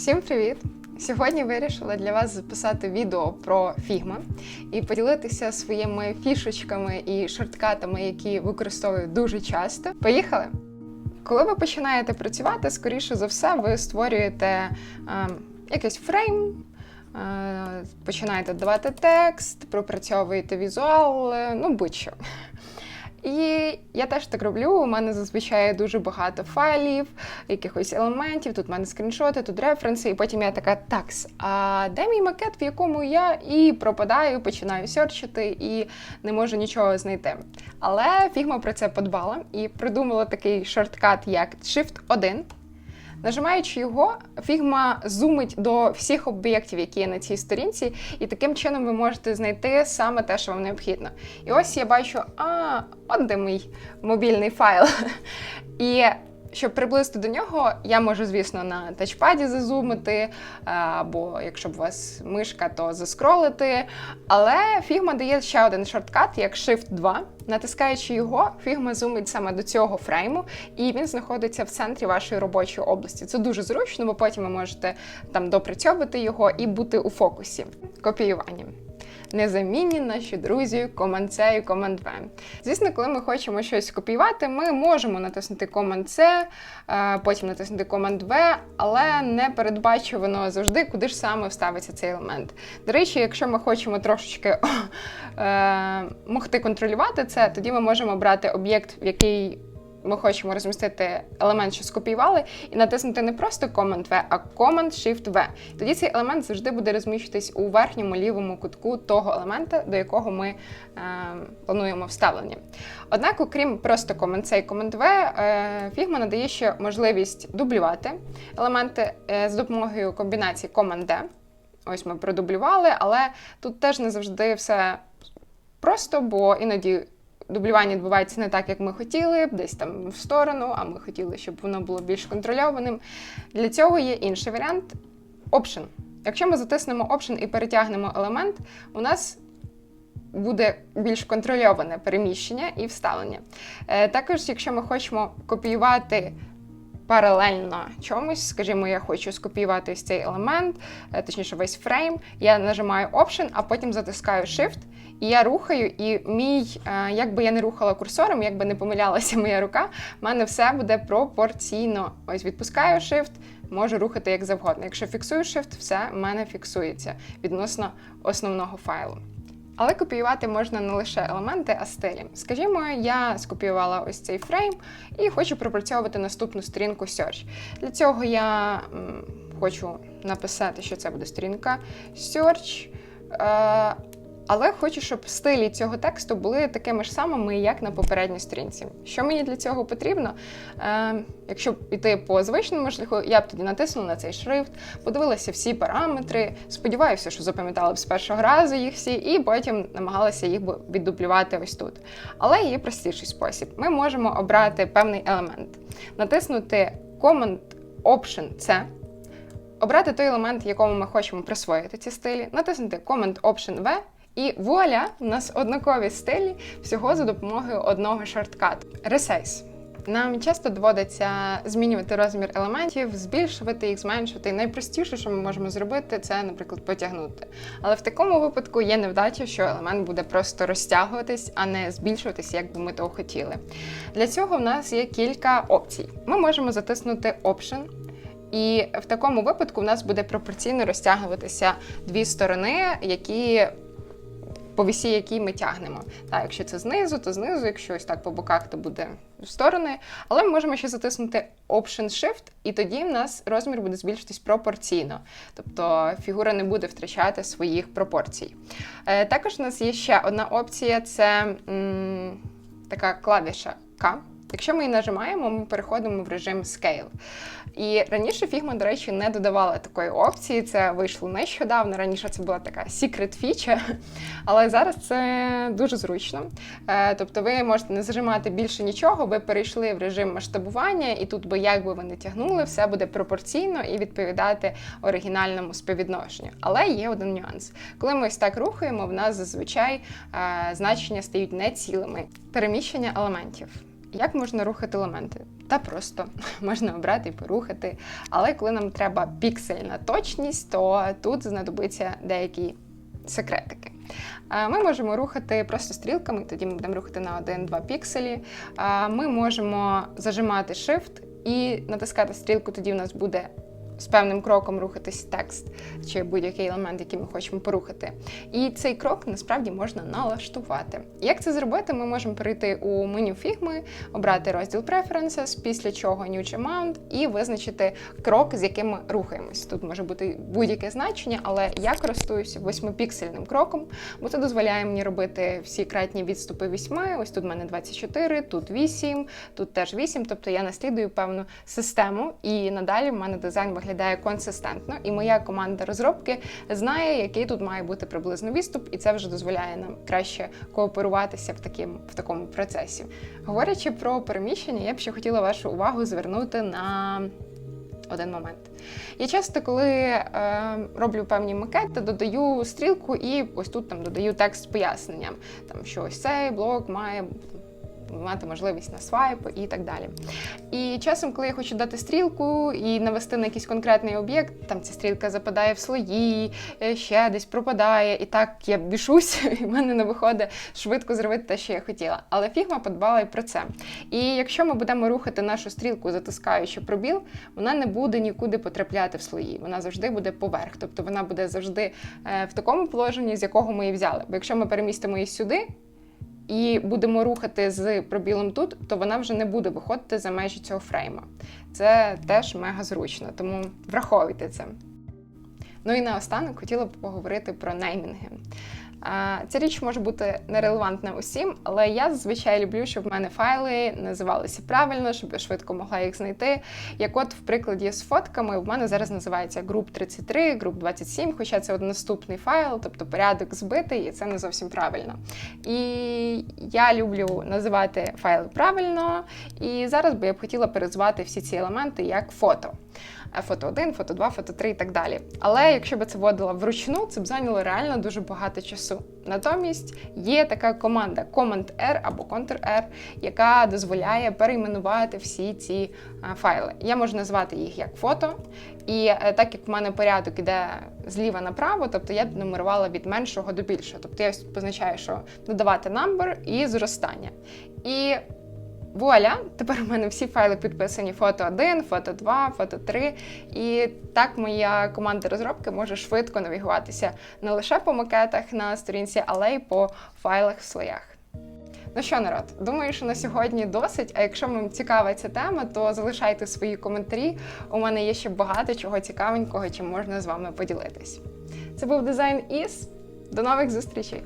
Всім привіт! Сьогодні вирішила для вас записати відео про Figma і поділитися своїми фішечками і шорткатами, які використовую дуже часто. Поїхали! Коли ви починаєте працювати, скоріше за все, ви створюєте е, якийсь фрейм, е, починаєте давати текст, пропрацьовуєте візуал, е, ну будь-що. І я теж так роблю. У мене зазвичай дуже багато файлів, якихось елементів. Тут в мене скріншоти, тут референси, і потім я така такс. А де мій макет, в якому я і пропадаю, починаю серчити і не можу нічого знайти. Але фігма про це подбала і придумала такий шорткат, як Shift-1. Нажимаючи його, фігма зумить до всіх об'єктів, які є на цій сторінці, і таким чином ви можете знайти саме те, що вам необхідно. І ось я бачу, а, от де мій мобільний файл. І щоб приблизити до нього, я можу, звісно, на тачпаді зазумити, або якщо б у вас мишка, то заскролити. Але Figma дає ще один шорткат, як Shift 2. Натискаючи його, Figma зумить саме до цього фрейму, і він знаходиться в центрі вашої робочої області. Це дуже зручно, бо потім ви можете там допрацьовувати його і бути у фокусі. Копіювання незамінні наші друзі Command-C і Command-V. Звісно, коли ми хочемо щось скопіювати, ми можемо натиснути Command-C, е, потім натиснути Command-V, але не передбачувано завжди, куди ж саме вставиться цей елемент. До речі, якщо ми хочемо трошечки е, могти контролювати це, тоді ми можемо брати об'єкт, в який ми хочемо розмістити елемент, що скопіювали, і натиснути не просто Command-V, а Command-Shift-V. Тоді цей елемент завжди буде розміщуватись у верхньому лівому кутку того елемента, до якого ми е, плануємо вставлення. Однак, окрім просто Command-C і Command-V, е, Figma надає ще можливість дублювати елементи е, з допомогою комбінації Command-D. Ось ми продублювали, але тут теж не завжди все просто, бо іноді дублювання відбувається не так, як ми хотіли, десь там в сторону, а ми хотіли, щоб воно було більш контрольованим. Для цього є інший варіант Option. Якщо ми затиснемо Option і перетягнемо елемент, у нас буде більш контрольоване переміщення і вставлення. Е, також, якщо ми хочемо копіювати паралельно чомусь, скажімо, я хочу скопіювати ось цей елемент, е, точніше, весь фрейм, я нажимаю Option, а потім затискаю Shift. І я рухаю, і мій, е, як би я не рухала курсором, як би не помилялася моя рука, в мене все буде пропорційно. Ось відпускаю Shift, можу рухати як завгодно. Якщо фіксую Shift, все в мене фіксується відносно основного файлу. Але копіювати можна не лише елементи, а стилі. Скажімо, я скопіювала ось цей фрейм і хочу пропрацьовувати наступну сторінку Search. Для цього я хочу написати, що це буде сторінка Search. Але хочу, щоб стилі цього тексту були такими ж самими, як на попередній сторінці. Що мені для цього потрібно? Е, Якщо йти по звичному шляху, я б тоді натиснула на цей шрифт, подивилася всі параметри, сподіваюся, що запам'ятала б з першого разу їх всі, і потім намагалася їх віддублювати ось тут. Але є простіший спосіб. Ми можемо обрати певний елемент, натиснути Command Option C. Обрати той елемент, якому ми хочемо присвоїти ці стилі, натиснути Command Option V, і вуаля, у нас однакові стилі всього за допомогою одного шорткату. Resize. Нам часто доводиться змінювати розмір елементів, збільшувати їх, зменшувати. Найпростіше, що ми можемо зробити, це, наприклад, потягнути. Але в такому випадку є невдача, що елемент буде просто розтягуватись, а не збільшуватись, як би ми того хотіли. Для цього в нас є кілька опцій. Ми можемо затиснути Option. І в такому випадку в нас буде пропорційно розтягуватися дві сторони, які по вісі, якій ми тягнемо. Так, Якщо це знизу, то знизу, якщо ось так по боках, то буде в сторони. Але ми можемо ще затиснути Option Shift, і тоді в нас розмір буде збільшитись пропорційно. Тобто фігура не буде втрачати своїх пропорцій. Е, також у нас є ще одна опція це м, така клавіша К. Якщо ми її нажимаємо, ми переходимо в режим Scale. І раніше Figma, до речі, не додавала такої опції. Це вийшло нещодавно. Раніше це була така secret feature, але зараз це дуже зручно. Е, тобто ви можете не зажимати більше нічого, ви перейшли в режим масштабування, і тут, би як би ви не тягнули, все буде пропорційно і відповідати оригінальному співвідношенню. Але є один нюанс. Коли ми ось так рухаємо, в нас зазвичай е, значення стають не цілими. Переміщення елементів. Як можна рухати елементи? та просто можна обрати і порухати. Але коли нам треба піксельна точність, то тут знадобиться деякі секретики. Е, Ми можемо рухати просто стрілками, тоді ми будемо рухати на 1-2 пікселі. Е, Ми можемо зажимати Shift і натискати стрілку, тоді в нас буде з певним кроком рухатись текст чи будь-який елемент, який ми хочемо порухати. І цей крок насправді можна налаштувати. Як це зробити? Ми можемо перейти у меню Figma, обрати розділ Preferences, після чого New Amount і визначити крок, з яким ми рухаємось. Тут може бути будь-яке значення, але я користуюся восьмипіксельним кроком, бо це дозволяє мені робити всі кратні відступи вісьми. Ось тут в мене 24, тут 8, тут теж 8, тобто я наслідую певну систему, і надалі в мене дизайн виглядає консистентно. І моя команда розробки знає, який тут має бути приблизно відступ, і це вже дозволяє нам краще кооперуватися в, таким, в такому процесі. Говорячи про переміщення, я б ще хотіла вашу увагу звернути на один момент. Я часто, коли е, роблю певні макети, додаю стрілку і ось тут там додаю текст з поясненням, там що ось цей блок має мати можливість на свайп і так далі. І часом, коли я хочу дати стрілку і навести на якийсь конкретний об'єкт, там ця стрілка западає в слої, е, ще десь пропадає, і так я бішусь, і в мене не виходить швидко зробити те, що я хотіла. Але фігма подбала і про це. І якщо ми будемо рухати нашу стрілку, затискаючи пробіл, вона не буде нікуди потрапляти в слої. Вона завжди буде поверх. Тобто вона буде завжди е, в такому положенні, з якого ми її взяли. Бо якщо ми перемістимо її сюди, і будемо рухати з пробілом тут, то вона вже не буде виходити за межі цього фрейма. Це теж мега зручно, тому враховуйте це. Ну і наостанок хотіла б поговорити про неймінги. Ця річ може бути нерелевантна усім, але я зазвичай люблю, щоб в мене файли називалися правильно, щоб я швидко могла їх знайти. Як от в прикладі з фотками, в мене зараз називається Group 33, Group 27, хоча це одноступний файл, тобто порядок збитий, і це не зовсім правильно. І я люблю називати файли правильно, і зараз би я б хотіла перезвати всі ці елементи як фото. Е, Фото 1, фото 2, фото 3 і так далі. Але якщо б це вводила вручну, це б зайняло реально дуже багато часу. Натомість є така команда Command-R або Ctrl-R, яка дозволяє перейменувати всі ці е, файли. Я можу назвати їх як фото, і е, так як в мене порядок іде зліва направо, тобто я б нумерувала від меншого до більшого. Тобто я позначаю, що додавати number і зростання. І Вуаля, тепер у мене всі файли підписані фото 1, фото 2, фото 3. І так моя команда розробки може швидко навігуватися не лише по макетах на сторінці, але й по файлах в слоях. Ну що, народ, думаю, що на сьогодні досить. А якщо вам цікава ця тема, то залишайте свої коментарі. У мене є ще багато чого цікавенького, чим можна з вами поділитись. Це був дизайн із. До нових зустрічей!